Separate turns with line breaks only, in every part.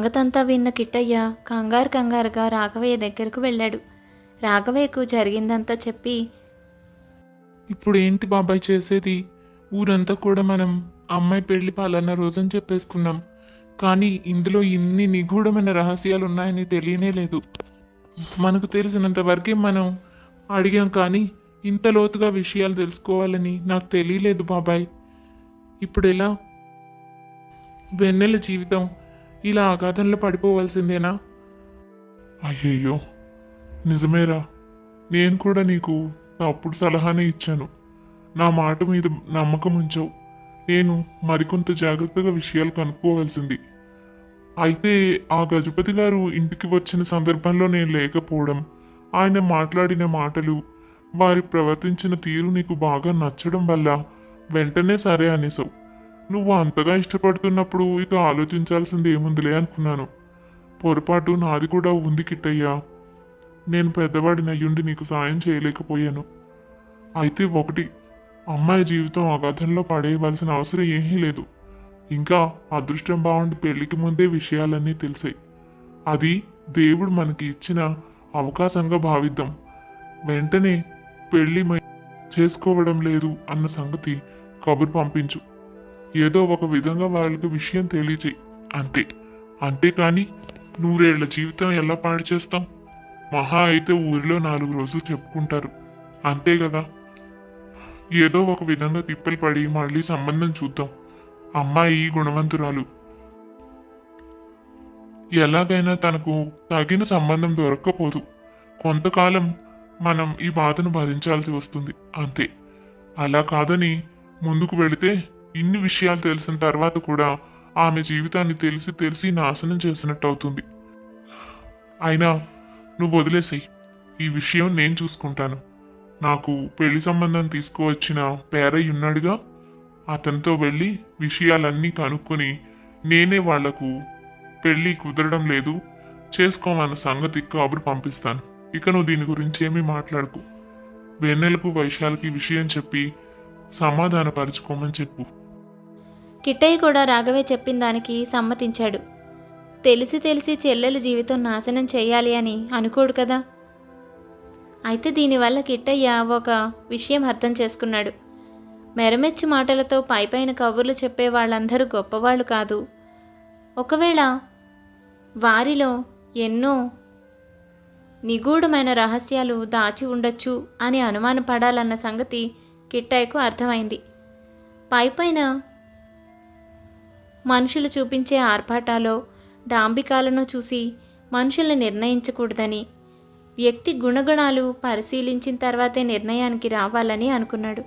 సంగతంతా విన్న కిట్టయ్య కంగారు కంగారుగా రాఘవయ్య దగ్గరకు వెళ్ళాడు. రాఘవయ్యకు జరిగిందంతా చెప్పి
ఇప్పుడు ఏంటి బాబాయ్ చేసేది? ఊరంతా కూడా మనం అమ్మాయి పెళ్ళి పాలన్న రోజని చెప్పేసుకున్నాం. కానీ ఇందులో ఇన్ని నిగూఢమైన రహస్యాలు ఉన్నాయని తెలియనే లేదు. మనకు తెలిసినంత వరకే మనం అడిగాం కానీ ఇంత లోతుగా విషయాలు తెలుసుకోవాలని నాకు తెలియలేదు బాబాయ్. ఇప్పుడు ఎలా? వెన్నెల జీవితం ఇలా అగాధంలో పడిపోవాల్సిందేనా? అయ్యయ్యో నిజమేరా. నేను కూడా నీకు తప్పుడు సలహానే ఇచ్చాను. నా మాట మీద నమ్మకం ఉంచావు. నేను మరికొంత జాగ్రత్తగా విషయాలు కనుక్కోవాల్సింది. అయితే ఆ గజపతి గారు ఇంటికి వచ్చిన సందర్భంలో నేను లేకపోవడం ఆయన మాట్లాడిన మాటలు వారి ప్రవర్తించిన తీరు నీకు బాగా నచ్చడం వల్ల వెంటనే సరే అనేసావు నువ్వు అంతగా ఇష్టపడుతున్నప్పుడు ఇక ఆలోచించాల్సింది ఏముందిలే అనుకున్నాను. పొరపాటు నాది కూడా ఉంది కిట్టయ్యా. నేను పెద్దవాడిని అయ్యుండి నీకు సాయం చేయలేకపోయాను. అయితే ఒకటి అమ్మాయి జీవితం అగాధంలో పడేయవలసిన అవసరం ఏమీ లేదు. ఇంకా అదృష్టం బాగుండి పెళ్ళికి ముందే విషయాలన్నీ తెలిసాయి. అది దేవుడు మనకి ఇచ్చిన అవకాశంగా భావిద్దాం. వెంటనే పెళ్ళి చేసుకోవడం లేదు అన్న సంగతి కబురు పంపించు. ఏదో ఒక విధంగా వాళ్ళకి విషయం తెలియచేయి అంతే. అంతేకాని నూరేళ్ళ జీవితం ఎలా పాడు చేస్తాం? మహా అయితే ఊరిలో నాలుగు రోజులు చెప్పుకుంటారు. అంతే కదా ఏదో ఒక విధంగా తిప్పలు పడి మళ్ళీ సంబంధం చూద్దాం. అమ్మాయి గుణవంతురాలు. ఎలాగైనా తనకు తగిన సంబంధం దొరక్కపోదు. కొంతకాలం మనం ఈ బాధను భరించాల్సి వస్తుంది. అంతే. అలా కాదని ముందుకు వెళితే ఇన్ని విషయాలు తెలిసిన తర్వాత కూడా ఆమె జీవితాన్ని తెలిసి తెలిసి నాశనం చేసినట్టు అవుతుంది. అయినా నువ్వు వదిలేసేయి. ఈ విషయం నేను చూసుకుంటాను. నాకు పెళ్ళి సంబంధం తీసుకువచ్చిన పేరయ్య ఉన్నాడుగా. అతనితో వెళ్ళి విషయాలన్నీ కనుక్కొని నేనే వాళ్ళకు పెళ్ళి కుదరడం లేదు చేసుకోమన్న సంగతి కబురు పంపిస్తాను. ఇక నువ్వు దీని గురించి ఏమీ మాట్లాడుకు. వెన్నెలకు వైశాలకి విషయం చెప్పి సమాధానపరుచుకోమని చెప్పు.
కిట్టయ్య కూడా రాఘవే చెప్పిన దానికి సమ్మతించాడు. తెలిసి తెలిసి చెల్లెల జీవితం నాశనం చేయాలి అని అనుకోడు కదా. అయితే దీనివల్ల కిట్టయ్య ఒక విషయం అర్థం చేసుకున్నాడు. మెరమెచ్చి మాటలతో పైపైన కబుర్లు చెప్పే వాళ్ళందరూ గొప్పవాళ్ళు కాదు. ఒకవేళ వారిలో ఎన్నో నిగూఢమైన రహస్యాలు దాచి ఉండొచ్చు అని అనుమానపడాలన్న సంగతి కిట్టయ్యకు అర్థమైంది. పైపైన మనుషులు చూపించే ఆర్భాటాలో డాంబికాలను చూసి మనుషుల్ని నిర్ణయించకూడదని వ్యక్తి గుణగుణాలు పరిశీలించిన తర్వాతే నిర్ణయానికి రావాలని అనుకున్నాడు.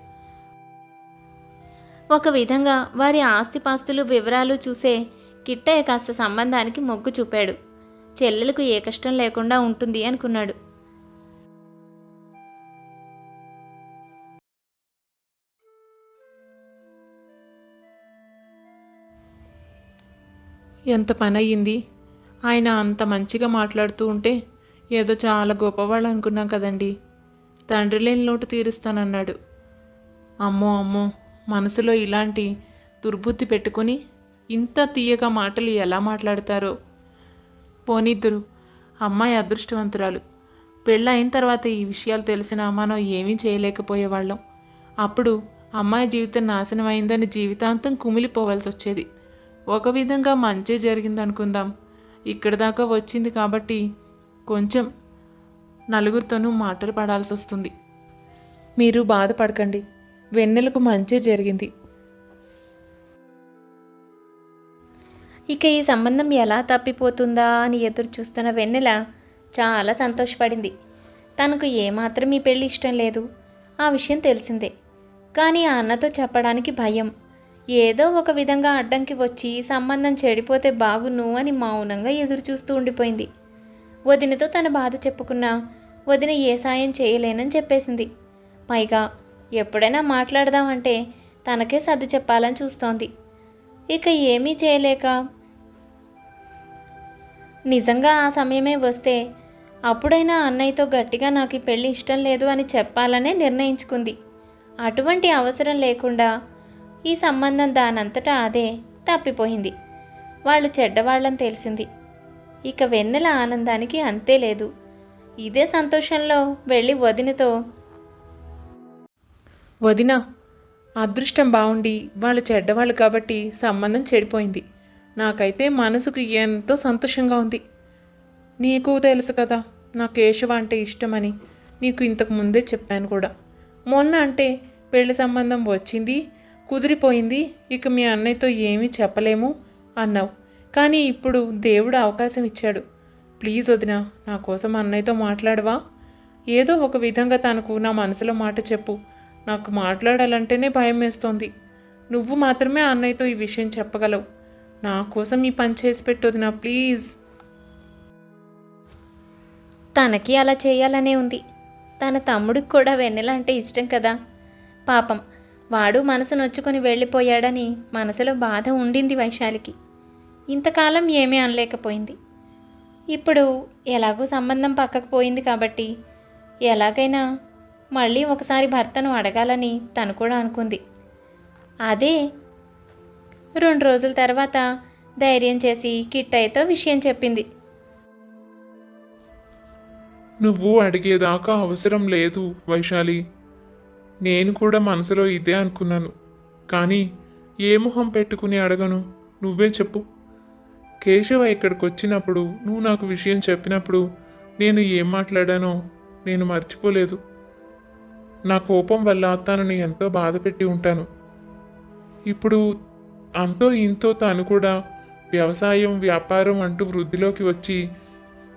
ఒక విధంగా వారి ఆస్తిపాస్తులు వివరాలు చూసే కిట్టయ్య కాస్త సంబంధానికి మొగ్గు చూపాడు. చెల్లెలకు ఏ కష్టం లేకుండా ఉంటుంది అనుకున్నాడు.
ఎంత పని అయ్యింది ఆయన అంత మంచిగా మాట్లాడుతూ ఉంటే ఏదో చాలా గొప్పవాళ్ళు అనుకున్నాం కదండి. తండ్రి లేని లోటు తీరుస్తానన్నాడు. అమ్మో అమ్మో మనసులో ఇలాంటి దుర్బుద్ధి పెట్టుకొని ఇంత తీయగా మాటలు ఎలా మాట్లాడతారో. పోనిద్దరు అమ్మాయి అదృష్టవంతురాలు. పెళ్ళైన తర్వాత ఈ విషయాలు తెలిసినా మనం ఏమీ చేయలేకపోయేవాళ్ళం. అప్పుడు అమ్మాయి జీవితం నాశనం అయిందని జీవితాంతం కుమిలిపోవాల్సి వచ్చేది ఒక విధంగా మంచి జరిగింది అనుకుందాం ఇక్కడ దాకా వచ్చింది కాబట్టి కొంచెం నలుగురితోనూ మాటలు పడాల్సి వస్తుంది మీరు బాధపడకండి. వెన్నెలకు మంచి జరిగింది.
ఇక ఈ సంబంధం ఎలా తప్పిపోతుందా అని ఎదురు చూస్తున్న వెన్నెల చాలా సంతోషపడింది. తనకు ఏమాత్రం ఈ పెళ్ళి ఇష్టం లేదు. ఆ విషయం తెలిసిందే. కానీ ఆ అన్నతో చెప్పడానికి భయం. ఏదో ఒక విధంగా అడ్డంకి వచ్చి సంబంధం చెడిపోతే బాగును అని మౌనంగా ఎదురు చూస్తూ ఉండిపోయింది. వదినతో తన బాధ చెప్పుకున్నా వదిన ఏ సాయం చేయలేనని చెప్పేసింది. పైగా ఎప్పుడైనా మాట్లాడదామంటే తనకే సర్ది చెప్పాలని చూస్తోంది. ఇక ఏమీ చేయలేక నిజంగా ఆ సమయమే వస్తే అప్పుడైనా అన్నయ్యతో గట్టిగా నాకు ఈ పెళ్ళి ఇష్టం లేదు అని చెప్పాలనే నిర్ణయించుకుంది. అటువంటి అవసరం లేకుండా ఈ సంబంధం దానంతటా అదే తప్పిపోయింది. వాళ్ళు చెడ్డవాళ్ళని తెలిసింది. ఇక వెన్నెల ఆనందానికి అంతే లేదు. ఇదే సంతోషంలో వెళ్ళి వదినతో
వదిన అదృష్టం బాగుండి వాళ్ళు చెడ్డవాళ్ళు కాబట్టి సంబంధం చెడిపోయింది. నాకైతే మనసుకు ఎంతో సంతోషంగా ఉంది. నీకు తెలుసు కదా నా కేశవ అంటే ఇష్టమని నీకు ఇంతకు ముందే చెప్పాను కూడా. మొన్న అంటే పెళ్ళి సంబంధం వచ్చింది కుదిరిపోయింది. ఇక మీ అన్నయ్యతో ఏమీ చెప్పలేము అన్నావు. కానీ ఇప్పుడు దేవుడు అవకాశం ఇచ్చాడు. ప్లీజ్ వదిన నా కోసం అన్నయ్యతో మాట్లాడవా? ఏదో ఒక విధంగా తనకు నా మనసులో మాట చెప్పు. నాకు మాట్లాడాలంటేనే భయం వేస్తోంది. నువ్వు మాత్రమే అన్నయ్యతో ఈ విషయం చెప్పగలవు. నా కోసం ఈ పని చేసి పెట్టు వదినా ప్లీజ్.
తనకి అలా చేయాలనే ఉంది. తన తమ్ముడికి కూడా వెన్నెలంటే ఇష్టం కదా. పాపం వాడు మనసు నొచ్చుకొని వెళ్ళిపోయాడని మనసులో బాధ ఉండింది వైశాలికి. ఇంతకాలం ఏమీ అనలేకపోయింది. ఇప్పుడు ఎలాగో సంబంధం పక్కకు పోయింది కాబట్టి ఎలాగైనా మళ్ళీ ఒకసారి భర్తను అడగాలని తను కూడా అనుకుంది. అదే రెండు రోజుల తర్వాత ధైర్యం చేసి కిట్టయ్యతో విషయం చెప్పింది.
నువ్వు అడిగేదాకా అవసరం లేదు వైశాలి. నేను కూడా మనసులో ఇదే అనుకున్నాను. కానీ ఏ మొహం పెట్టుకుని అడగను? నువ్వే చెప్పు. కేశవ ఇక్కడికి వచ్చినప్పుడు నువ్వు నాకు విషయం చెప్పినప్పుడు నేను ఏం మాట్లాడానో నేను మర్చిపోలేదు. నా కోపం వల్ల తనని ఎంతో బాధ పెట్టి ఉంటాను. ఇప్పుడు అంతో ఇంతో తాను కూడా వ్యవసాయం వ్యాపారం అంటూ వృద్ధిలోకి వచ్చి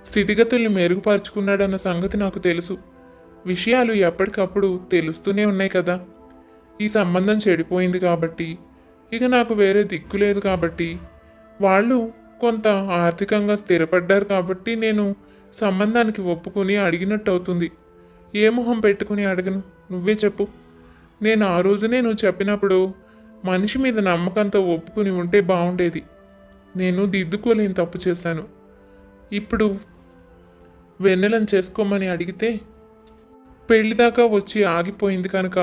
స్థితిగతుల్ని మెరుగుపరుచుకున్నాడన్న సంగతి నాకు తెలుసు. విషయాలు ఎప్పటికప్పుడు తెలుస్తూనే ఉన్నాయి కదా. ఈ సంబంధం చెడిపోయింది కాబట్టి ఇక నాకు వేరే దిక్కు లేదు కాబట్టి వాళ్ళు కొంత ఆర్థికంగా స్థిరపడ్డారు కాబట్టి నేను సంబంధానికి ఒప్పుకొని అడిగినట్టు అవుతుంది. ఏ మొహం పెట్టుకుని అడగను? నువ్వే చెప్పు. నేను ఆ రోజునే నువ్వు చెప్పినప్పుడు మనిషి మీద నమ్మకంతో ఒప్పుకుని ఉంటే బాగుండేది నేను దిద్దుకోలేని తప్పు చేశాను. ఇప్పుడు వెన్నెలను చేసుకోమని అడిగితే పెళ్ళిదాకా వచ్చి ఆగిపోయింది కనుక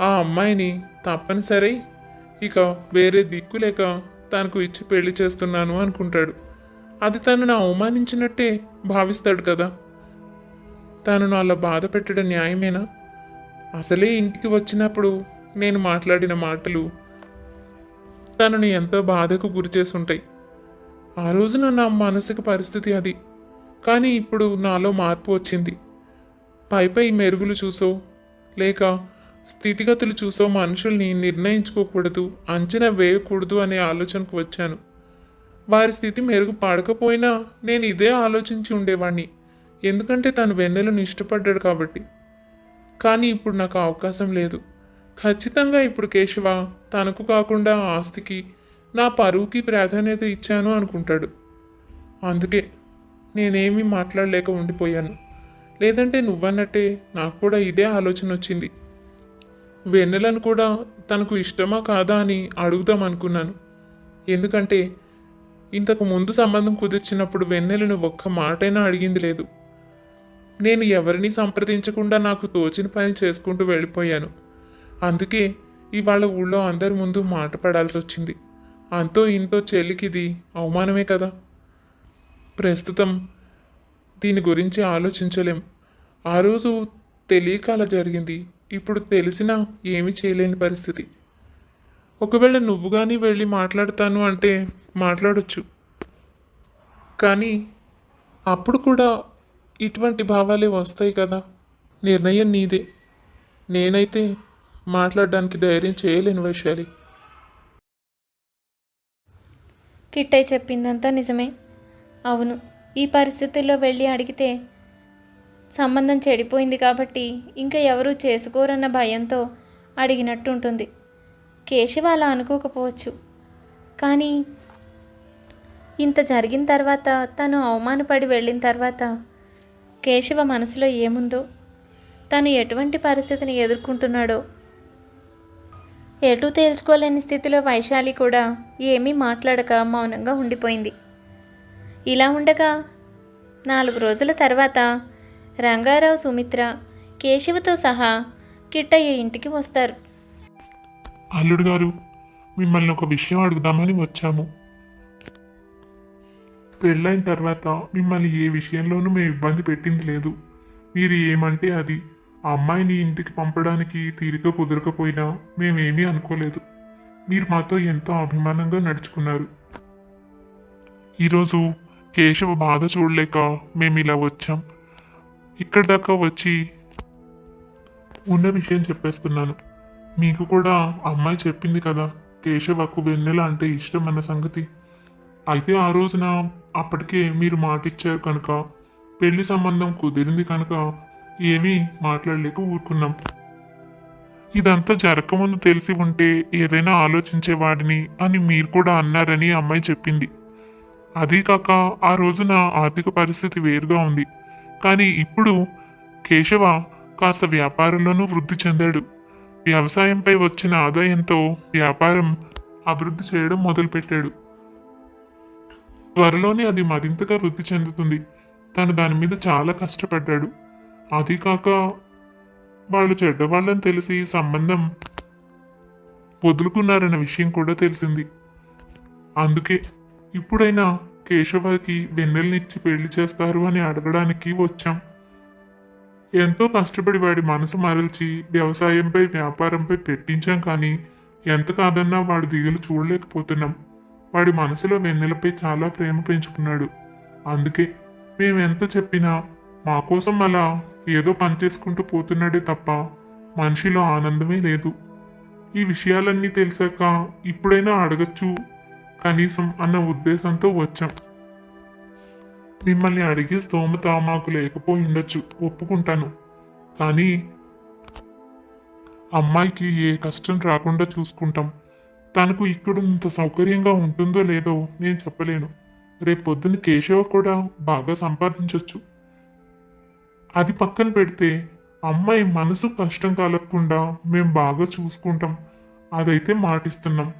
ఆ అమ్మాయిని తప్పనిసరి ఇక వేరే దిక్కు లేక తనకు ఇచ్చి పెళ్ళి చేస్తున్నాను అనుకుంటాడు. అది తనను అవమానించినట్టే భావిస్తాడు కదా. తనను అలా బాధ పెట్టడం న్యాయమేనా? అసలే ఇంటికి వచ్చినప్పుడు నేను మాట్లాడిన మాటలు తనను ఎంతో బాధకు గురి చేసుంటాయి ఆ రోజున నా మానసిక పరిస్థితి అది. కానీ ఇప్పుడు నాలో మార్పు వచ్చింది. పై పై మెరుగులు చూసో లేక స్థితిగతులు చూసో మనుషుల్ని నిర్ణయించుకోకూడదు అంచనా వేయకూడదు అనే ఆలోచనకు వచ్చాను. వారి స్థితి మెరుగుపడకపోయినా నేను ఇదే ఆలోచించి ఉండేవాణ్ణి. ఎందుకంటే తను వెన్నెలను ఇష్టపడ్డాడు కాబట్టి. కానీ ఇప్పుడు నాకు అవకాశం లేదు. ఖచ్చితంగా ఇప్పుడు కేశవ తనకు కాకుండా ఆస్తికి నా పరువుకి ప్రాధాన్యత ఇచ్చాను అనుకుంటాడు. అందుకే నేనేమీ మాట్లాడలేక ఉండిపోయాను. లేదంటే నువ్వన్నట్టే నాకు కూడా ఇదే ఆలోచన వచ్చింది. వెన్నెలను కూడా తనకు ఇష్టమా కాదా అని అడుగుదాం అనుకున్నాను. ఎందుకంటే ఇంతకు ముందు సంబంధం కుదిర్చినప్పుడు వెన్నెలను ఒక్క మాటైనా అడిగింది లేదు. నేను ఎవరిని సంప్రదించకుండా నాకు తోచిన పని చేసుకుంటూ వెళ్ళిపోయాను. అందుకే ఇవాళ ఊళ్ళో అందరి ముందు మాట పడాల్సి వచ్చింది. అంతో ఇంతో చెల్లికి ఇది అవమానమే కదా. ప్రస్తుతం దీని గురించి ఆలోచించలేం. ఆ రోజు తెలియక అలా జరిగింది. ఇప్పుడు తెలిసినా ఏమీ చేయలేని పరిస్థితి. ఒకవేళ నువ్వు కానీ వెళ్ళి మాట్లాడతాను అంటే మాట్లాడొచ్చు. కానీ అప్పుడు కూడా ఇటువంటి భావాలే వస్తాయి కదా. నిర్ణయం నీదే. నేనైతే మాట్లాడడానికి ధైర్యం చేయలేను వైశాలి.
కిట్టయ్య చెప్పిందంతా నిజమే. అవును. ఈ పరిస్థితుల్లో వెళ్ళి అడిగితే సంబంధం చెడిపోయింది కాబట్టి ఇంకా ఎవరూ చేసుకోరన్న భయంతో అడిగినట్టు ఉంటుంది కేశవ అలా అనుకోకపోవచ్చు. కానీ ఇంత జరిగిన తర్వాత తను అవమానపడి వెళ్ళిన తర్వాత కేశవ మనసులో ఏముందో తను ఎటువంటి పరిస్థితిని ఎదుర్కొంటున్నాడో ఎటూ తేల్చుకోలేని స్థితిలో వైశాలి కూడా ఏమీ మాట్లాడక మౌనంగా ఉండిపోయింది. ఇలా ఉండగా నాలుగు రోజుల తర్వాత రంగారావు సుమిత్ర కేశవతో సహా కిట్టయ్య ఇంటికి వస్తారు.
అల్లుడు గారు మిమ్మల్ని ఒక విషయం అడుగుదామని వచ్చాము. పెళ్ళైన తర్వాత మిమ్మల్ని ఏ విషయంలోనూ మేము ఇబ్బంది పెట్టింది లేదు. మీరు ఏమంటే అది. ఆ అమ్మాయిని ఇంటికి పంపడానికి తీరిక కుదరకపోయినా మేమేమీ అనుకోలేదు. మీరు మాతో ఎంతో అభిమానంగా నడుచుకున్నారు. ఈరోజు కేశవ బాధ చూడలేక మేము ఇలా వచ్చాం. ఇక్కడి దాకా వచ్చి ఉన్న విషయం చెప్పేస్తున్నాను. మీకు కూడా అమ్మాయి చెప్పింది కదా కేశవకు వెన్నెల అంటే ఇష్టం అన్న సంగతి. అయితే ఆ రోజున అప్పటికే మీరు మాటిచ్చారు కనుక పెళ్ళి సంబంధం కుదిరింది కనుక ఏమీ మాట్లాడలేక ఊరుకున్నాం. ఇదంతా జరగకముందు తెలిసి ఉంటే ఏదైనా ఆలోచించేవాడిని అని మీరు కూడా అన్నారని అమ్మాయి చెప్పింది. అదీకాక ఆ రోజున ఆర్థిక పరిస్థితి వేరుగా ఉంది. కానీ ఇప్పుడు కేశవ కాస్త వ్యాపారంలోనూ వృద్ధి చెందాడు. వ్యవసాయంపై వచ్చిన ఆదాయంతో వ్యాపారం అభివృద్ధి చేయడం మొదలుపెట్టాడు. త్వరలోనే అది మరింతగా వృద్ధి చెందుతుంది. తను దాని మీద చాలా కష్టపడ్డాడు. అది కాక వాళ్ళు చెడ్డవాళ్ళని తెలిసి సంబంధం వదులుకున్నారన్న విషయం కూడా తెలిసింది. అందుకే ఇప్పుడైనా కేశవకి వెన్నెలనిచ్చి పెళ్ళి చేస్తారు అని అడగడానికి వచ్చాం. ఎంతో కష్టపడి వాడి మనసు మరల్చి వ్యవసాయంపై వ్యాపారంపై పెట్టించాం కానీ ఎంత కాదన్నా వాడి దిగులు చూడలేకపోతున్నాం. వాడి మనసులో వెన్నెలపై చాలా ప్రేమ పెంచుకున్నాడు. అందుకే మేము ఎంత చెప్పినా మా కోసం అలా ఏదో పని చేసుకుంటూ పోతున్నాడే తప్ప మనిషిలో ఆనందమే లేదు. ఈ విషయాలన్నీ తెలిసాక ఇప్పుడైనా అడగచ్చు కనీసం అన్న ఉద్దేశంతో వచ్చాం. మిమ్మల్ని అడిగే స్తోమత మాకు లేకపోయి ఉండొచ్చు ఒప్పుకుంటాను. కానీ అమ్మాయికి ఏ కష్టం రాకుండా చూసుకుంటాం. తనకు ఇక్కడ ఇంత సౌకర్యంగా ఉంటుందో లేదో నేను చెప్పలేను. రేపు పొద్దున్న కేశవ కూడా బాగా సంపాదించవచ్చు అది పక్కన పెడితే అమ్మాయి మనసు కష్టం కలగకుండా మేము బాగా చూసుకుంటాం. అదైతే మాటిస్తున్నాం.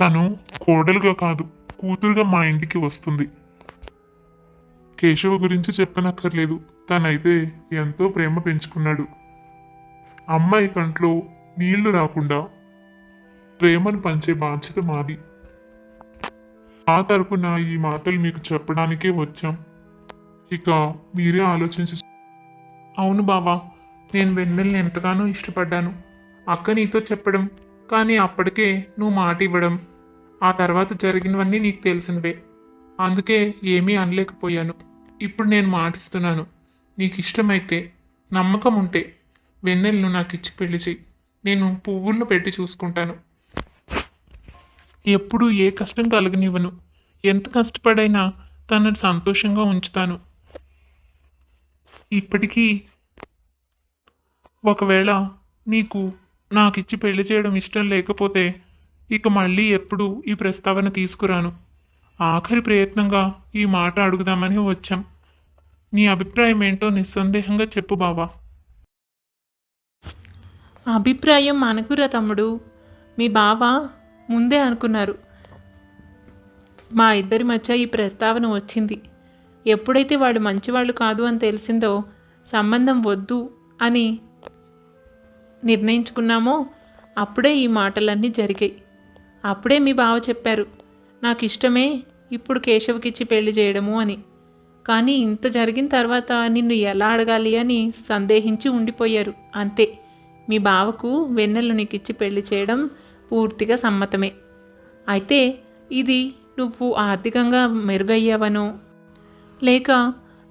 తను కోడలుగా కాదు కూతురుగా మా ఇంటికి వస్తుంది. కేశవ గురించి చెప్పనక్కర్లేదు. తనైతే ఎంతో ప్రేమ పెంచుకున్నాడు. అమ్మాయి కంట్లో నీళ్ళు రాకుండా ప్రేమను పంచే బాధ్యత మాది. మా తరపున ఈ మాటలు మీకు చెప్పడానికే వచ్చాం. ఇక మీరే ఆలోచించి
అవును బావా నేను వెన్నెల్ని ఎంతగానో ఇష్టపడ్డాను. అక్క నీతో చెప్పడం కానీ అప్పటికే నువ్వు మాట ఇవ్వడం ఆ తర్వాత జరిగినవన్నీ నీకు తెలిసినవే. అందుకే ఏమీ అనలేకపోయాను. ఇప్పుడు నేను మాటిస్తున్నాను. నీకు ఇష్టమైతే నమ్మకం ఉంటే వెన్నెలను నాకు ఇచ్చి పెళ్ళి చేయి నేను పువ్వులను పెట్టి చూసుకుంటాను. ఎప్పుడూ ఏ కష్టం కలగనివ్వను. ఎంత కష్టపడైనా తనను సంతోషంగా ఉంచుతాను. ఇప్పటికీ ఒకవేళ నీకు నాకిచ్చి పెళ్ళి చేయడం ఇష్టం లేకపోతే ఇక మళ్ళీ ఎప్పుడు ఈ ప్రస్తావన తీసుకురాను. ఆఖరి ప్రయత్నంగా ఈ మాట అడుగుదామని వచ్చాం. నీ అభిప్రాయం ఏంటో నిస్సందేహంగా చెప్పు బావా.
అభిప్రాయం మనకురా తమ్ముడు. మీ బావ ముందే అనుకున్నారు. మా ఇద్దరి మధ్య ఈ ప్రస్తావన వచ్చింది. ఎప్పుడైతే వాళ్ళు మంచివాళ్ళు కాదు అని తెలిసిందో సంబంధం వద్దు అని నిర్ణయించుకున్నామో అప్పుడే ఈ మాటలన్నీ జరిగాయి. అప్పుడే మీ బావ చెప్పారు నాకు ఇష్టమే ఇప్పుడు కేశవ్కిచ్చి పెళ్ళి చేయడము అని. కానీ ఇంత జరిగిన తర్వాత నిన్ను ఎలా అడగాలి అని సందేహించి ఉండిపోయారు. అంతే మీ బావకు వెన్నెలు నీకిచ్చి ఇచ్చి పెళ్ళి చేయడం పూర్తిగా సమ్మతమే. అయితే ఇది నువ్వు ఆర్థికంగా మెరుగయ్యావనో? లేక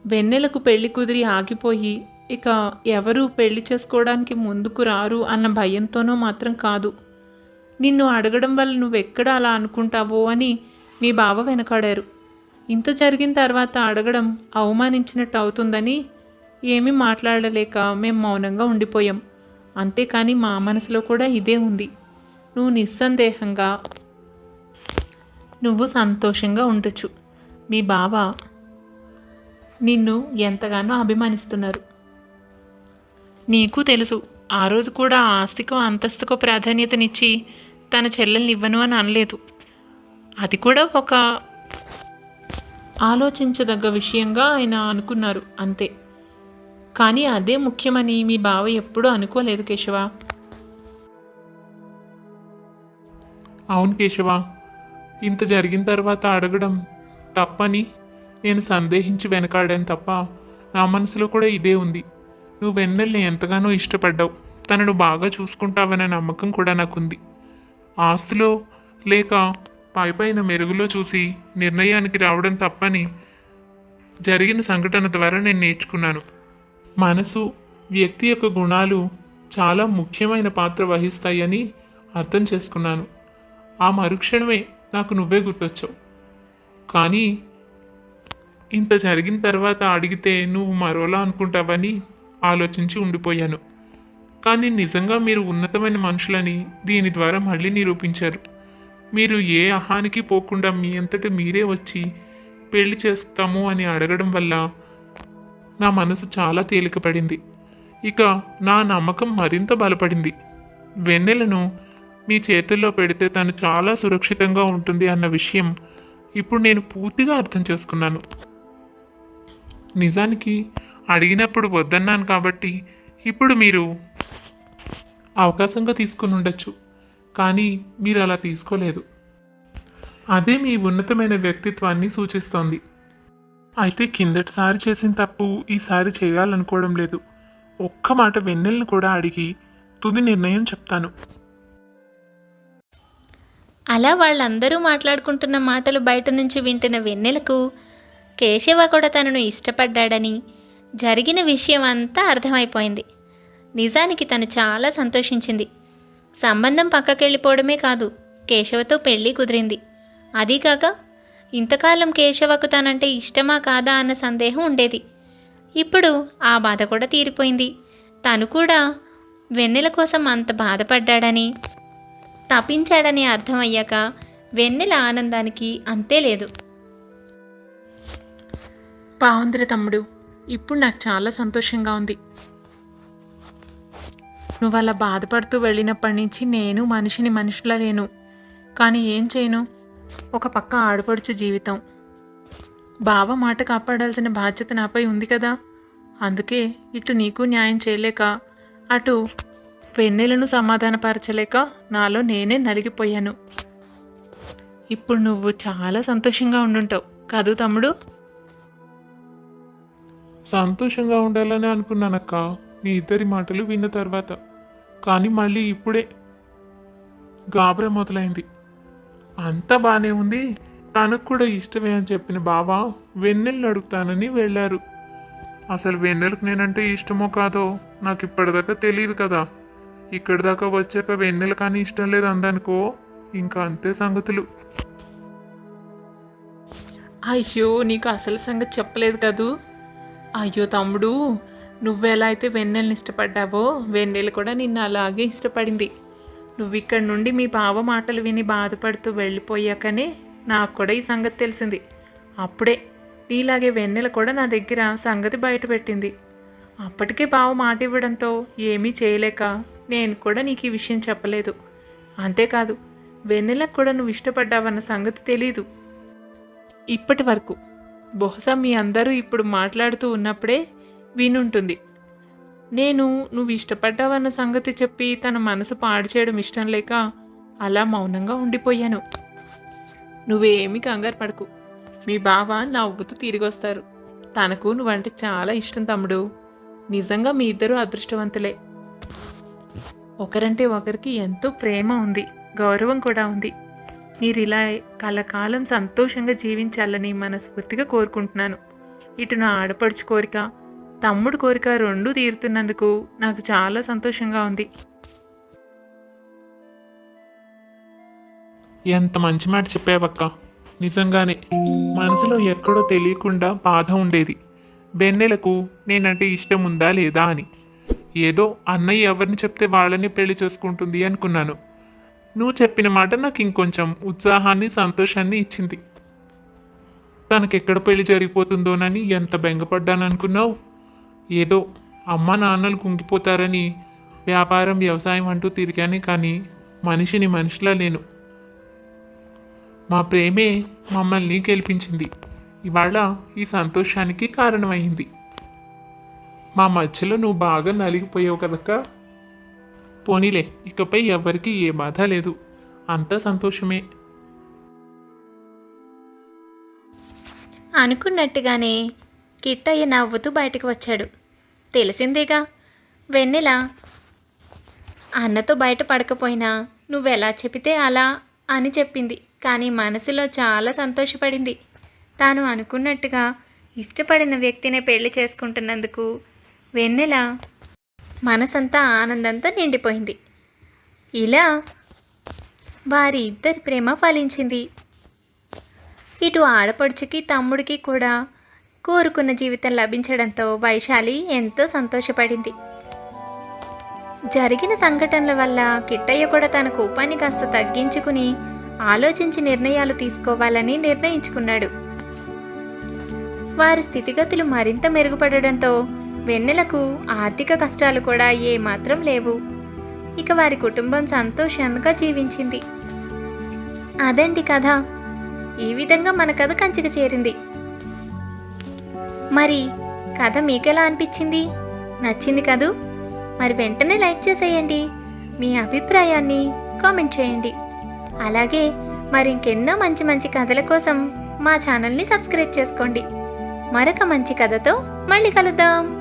వెన్నెలకు పెళ్ళి కుదిరి ఆగిపోయి ఇక ఎవరు పెళ్ళి చేసుకోవడానికి ముందుకు రారు అన్న భయంతోనో మాత్రం కాదు. నిన్ను అడగడం వల్ల నువ్వెక్కడ అలా అనుకుంటావో అని మీ బావ వెనకాడారు. ఇంత జరిగిన తర్వాత అడగడం అవమానించినట్టు అవుతుందని ఏమీ మాట్లాడలేక మేము మౌనంగా ఉండిపోయాం. అంతేకాని మా మనసులో కూడా ఇదే ఉంది. నువ్వు నిస్సందేహంగా నువ్వు సంతోషంగా ఉండొచ్చు. మీ బావ నిన్ను ఎంతగానో అభిమానిస్తున్నారు. నీకు తెలుసు ఆ రోజు కూడా ఆస్తికో అంతస్తుకో ప్రాధాన్యతనిచ్చి తన చెల్లెల్ని ఇవ్వను అని అనలేదు. అది కూడా ఒక ఆలోచించదగ్గ విషయంగా ఆయన అనుకున్నారు అంతే. కానీ అదే ముఖ్యమని మీ బావ ఎప్పుడూ అనుకోలేదు కేశవ?
అవును కేశవ.
ఇంత జరిగిన తర్వాత అడగడం తప్పని నేను సందేహించి వెనకాడాను తప్ప నా మనసులో కూడా ఇదే ఉంది. నువ్వు వెన్నెల్ని ఎంతగానో ఇష్టపడ్డావు. తనను బాగా చూసుకుంటావనే నమ్మకం కూడా నాకుంది. ఆస్తిలో లేక పై పైన మెరుగులో చూసి నిర్ణయానికి రావడం తప్పని జరిగిన సంఘటన ద్వారా నేను నేర్చుకున్నాను. మనసు వ్యక్తి యొక్క గుణాలు చాలా ముఖ్యమైన పాత్ర వహిస్తాయని అర్థం చేసుకున్నాను. ఆ మరుక్షణమే నాకు నువ్వే గుర్తొచ్చావు. కానీ ఇంత జరిగిన తర్వాత అడిగితే నువ్వు మరోలా అనుకుంటావని ఆలోచించి ఉండిపోయాను. కానీ నిజంగా మీరు ఉన్నతమైన మనుషులని దీని ద్వారా మళ్ళీ నిరూపించారు. మీరు ఏ అహానికి పోకుండా మీ అంతటి మీరే వచ్చి పెళ్ళి చేస్తాము అని అడగడం వల్ల నా మనసు చాలా తేలికపడింది. ఇక నా నమ్మకం మరింత బలపడింది. వెన్నెలను మీ చేతుల్లో పెడితే తను చాలా సురక్షితంగా ఉంటుంది అన్న విషయం ఇప్పుడు నేను పూర్తిగా అర్థం చేసుకున్నాను. నిజానికి అడిగినప్పుడు వద్దన్నాను కాబట్టి ఇప్పుడు మీరు అవకాశంగా తీసుకుని ఉండొచ్చు. కానీ మీరు అలా తీసుకోలేదు. అదే మీ ఉన్నతమైన వ్యక్తిత్వాన్ని సూచిస్తోంది. అయితే కిందటిసారి చేసిన తప్పు ఈసారి చేయాలనుకోవడం లేదు. ఒక్క మాట వెన్నెలను కూడా అడిగి తుది నిర్ణయం చెప్తాను.
అలా వాళ్ళందరూ మాట్లాడుకుంటున్న మాటలు బయట నుంచి వింటున్న వెన్నెలకు కేశవ కూడా తనను ఇష్టపడ్డాడని జరిగిన విషయం అంతా అర్థమైపోయింది. నిజానికి తను చాలా సంతోషించింది. సంబంధం పక్కకెళ్ళిపోవడమే కాదు కేశవతో పెళ్ళి కుదిరింది. అదీకాక ఇంతకాలం కేశవకు తనంటే ఇష్టమా కాదా అన్న సందేహం ఉండేది. ఇప్పుడు ఆ బాధ కూడా తీరిపోయింది. తను కూడా వెన్నెల కోసం అంత బాధపడ్డాడని తప్పించాడని అర్థమయ్యాక వెన్నెల ఆనందానికి అంతే లేదు.
బాగుందిరా తమ్ముడు. ఇప్పుడు నాకు చాలా సంతోషంగా ఉంది. నువ్వు అలా బాధపడుతూ వెళ్ళినప్పటి నుంచి నేను మనిషిని మనుషులా లేను కానీ ఏం చేయను? ఒక పక్క ఆడపడుచు జీవితం. బావ మాట కాపాడాల్సిన బాధ్యత నాపై ఉంది కదా? అందుకే ఇటు నీకు న్యాయం చేయలేక అటు వెన్నెలను సమాధానపరచలేక నాలో నేనే నలిగిపోయాను. ఇప్పుడు నువ్వు చాలా సంతోషంగా ఉండుంటావు కాదు తమ్ముడు?
సంతోషంగా ఉండాలని అనుకున్నానక్క మీ ఇద్దరి మాటలు విన్న తర్వాత. కానీ మళ్ళీ ఇప్పుడే గాబరా మొదలైంది. అంతా బాగానే ఉంది. తనకు కూడా ఇష్టమే అని చెప్పిన బావ వెన్నెల్ని అడుగుతానని వెళ్ళారు. అసలు వెన్నెలకు నేనంటే ఇష్టమో కాదో నాకు ఇప్పటిదాకా తెలియదు కదా. ఇక్కడి దాకా వచ్చాక వెన్నెల కానీ ఇష్టం లేదు అందనుకో. ఇంకా అంతే సంగతులు.
అయ్యో నీకు అసలు సంగతి చెప్పలేదు కదూ? అయ్యో తమ్ముడు నువ్వెలా అయితే వెన్నెల్ని ఇష్టపడ్డావో వెన్నెలు కూడా నిన్ను అలాగే ఇష్టపడింది. నువ్వు ఇక్కడ నుండి మీ బావ మాటలు విని బాధపడుతూ వెళ్ళిపోయాకనే నాకు కూడా ఈ సంగతి తెలిసింది. అప్పుడే నీలాగే వెన్నెల కూడా నా దగ్గర సంగతి బయటపెట్టింది అప్పటికే బావ మాట ఇవ్వడంతో ఏమీ చేయలేక నేను కూడా నీకు ఈ విషయం చెప్పలేదు. అంతేకాదు వెన్నెలకు కూడా నువ్వు ఇష్టపడ్డావన్న సంగతి తెలీదు. ఇప్పటి వరకు బహుశా మీ అందరూ ఇప్పుడు మాట్లాడుతూ ఉన్నప్పుడే వినుంటుంది. నేను నువ్వు ఇష్టపడ్డావన్న సంగతి చెప్పి తన మనసు పాడు చేయడం ఇష్టం లేక అలా మౌనంగా ఉండిపోయాను. నువ్వేమీ కంగారు పడకు. మీ బావ నవ్వుతూ తిరిగి వస్తారు తనకు నువ్వంటే చాలా ఇష్టం తమ్ముడు. నిజంగా మీ ఇద్దరు అదృష్టవంతులే. ఒకరంటే ఒకరికి ఎంతో ప్రేమ ఉంది గౌరవం కూడా ఉంది. మీరు ఇలా కలకాలం సంతోషంగా జీవించాలని మనస్ఫూర్తిగా కోరుకుంటున్నాను. ఇటు నా ఆడపడుచు కోరిక తమ్ముడు కోరిక రెండూ తీరుతున్నందుకు నాకు చాలా సంతోషంగా ఉంది.
ఎంత మంచి మాట చెప్పావక్క. నిజంగానే మనసులో ఎక్కడో తెలియకుండా బాధ ఉండేది. బెన్నెలకు నేనంటే ఇష్టం ఉందా లేదా అని. ఏదో అన్నయ్య ఎవరిని చెప్తే వాళ్ళని పెళ్ళి చేసుకుంటుంది అనుకున్నాను. నువ్వు చెప్పిన మాట నాకు ఇంకొంచెం ఉత్సాహాన్ని సంతోషాన్ని ఇచ్చింది. తనకెక్కడ పెళ్ళి జరిగిపోతుందోనని ఎంత బెంగపడ్డాను అనుకున్నావు ఏదో అమ్మ నాన్నలు కుంగిపోతారని వ్యాపారం వ్యవసాయం అంటూ తిరిగానే కానీ మనిషిని మనిషిలా లేను. మా ప్రేమే మమ్మల్ని గెలిపించింది. ఇవాళ ఈ సంతోషానికి కారణమైంది. మా మధ్యలో నువ్వు బాగా నలిగిపోయావు కదక్క. పోనీలే ఇకపై ఎవరికి ఏ బాధ లేదు. అంత సంతోషమే.
అనుకున్నట్టుగానే కిట్టయ్య నవ్వుతూ బయటకు వచ్చాడు. తెలిసిందేగా? వెన్నెల అన్నతో బయట పడకపోయినా నువ్వెలా చెబితే అలా అని చెప్పింది. కానీ మనసులో చాలా సంతోషపడింది. తాను అనుకున్నట్టుగా ఇష్టపడిన వ్యక్తినే పెళ్ళి చేసుకుంటున్నందుకు వెన్నెల మనసంతా ఆనందంతో నిండిపోయింది. ఇలా వారి ఇద్దరి ప్రేమ ఫలించింది. ఇటు ఆడపడుచుకి తమ్ముడికి కూడా కోరుకున్న జీవితం లభించడంతో వైశాలి ఎంతో సంతోషపడింది. జరిగిన సంఘటనల వల్ల కిట్టయ్య కూడా తన కోపాన్ని కాస్త తగ్గించుకుని ఆలోచించి నిర్ణయాలు తీసుకోవాలని నిర్ణయించుకున్నాడు. వారి స్థితిగతులు మరింత మెరుగుపడడంతో వెన్నెలకు ఆర్థిక కష్టాలు కూడా ఏమాత్రం లేవు. ఇక వారి కుటుంబం సంతోషంగా జీవించింది. అదండి కథ. ఈ విధంగా మన కథ కంచికి చేరింది. మరి కథ మీకెలా అనిపించింది? నచ్చింది కదూ? మరి వెంటనే లైక్ చేసేయండి. మీ అభిప్రాయాన్ని కామెంట్ చేయండి. అలాగే మరి ఇంకెన్నో మంచి మంచి కథల కోసం మా ఛానల్ని సబ్స్క్రైబ్ చేసుకోండి. మరొక మంచి కథతో మళ్ళీ కలుద్దాం.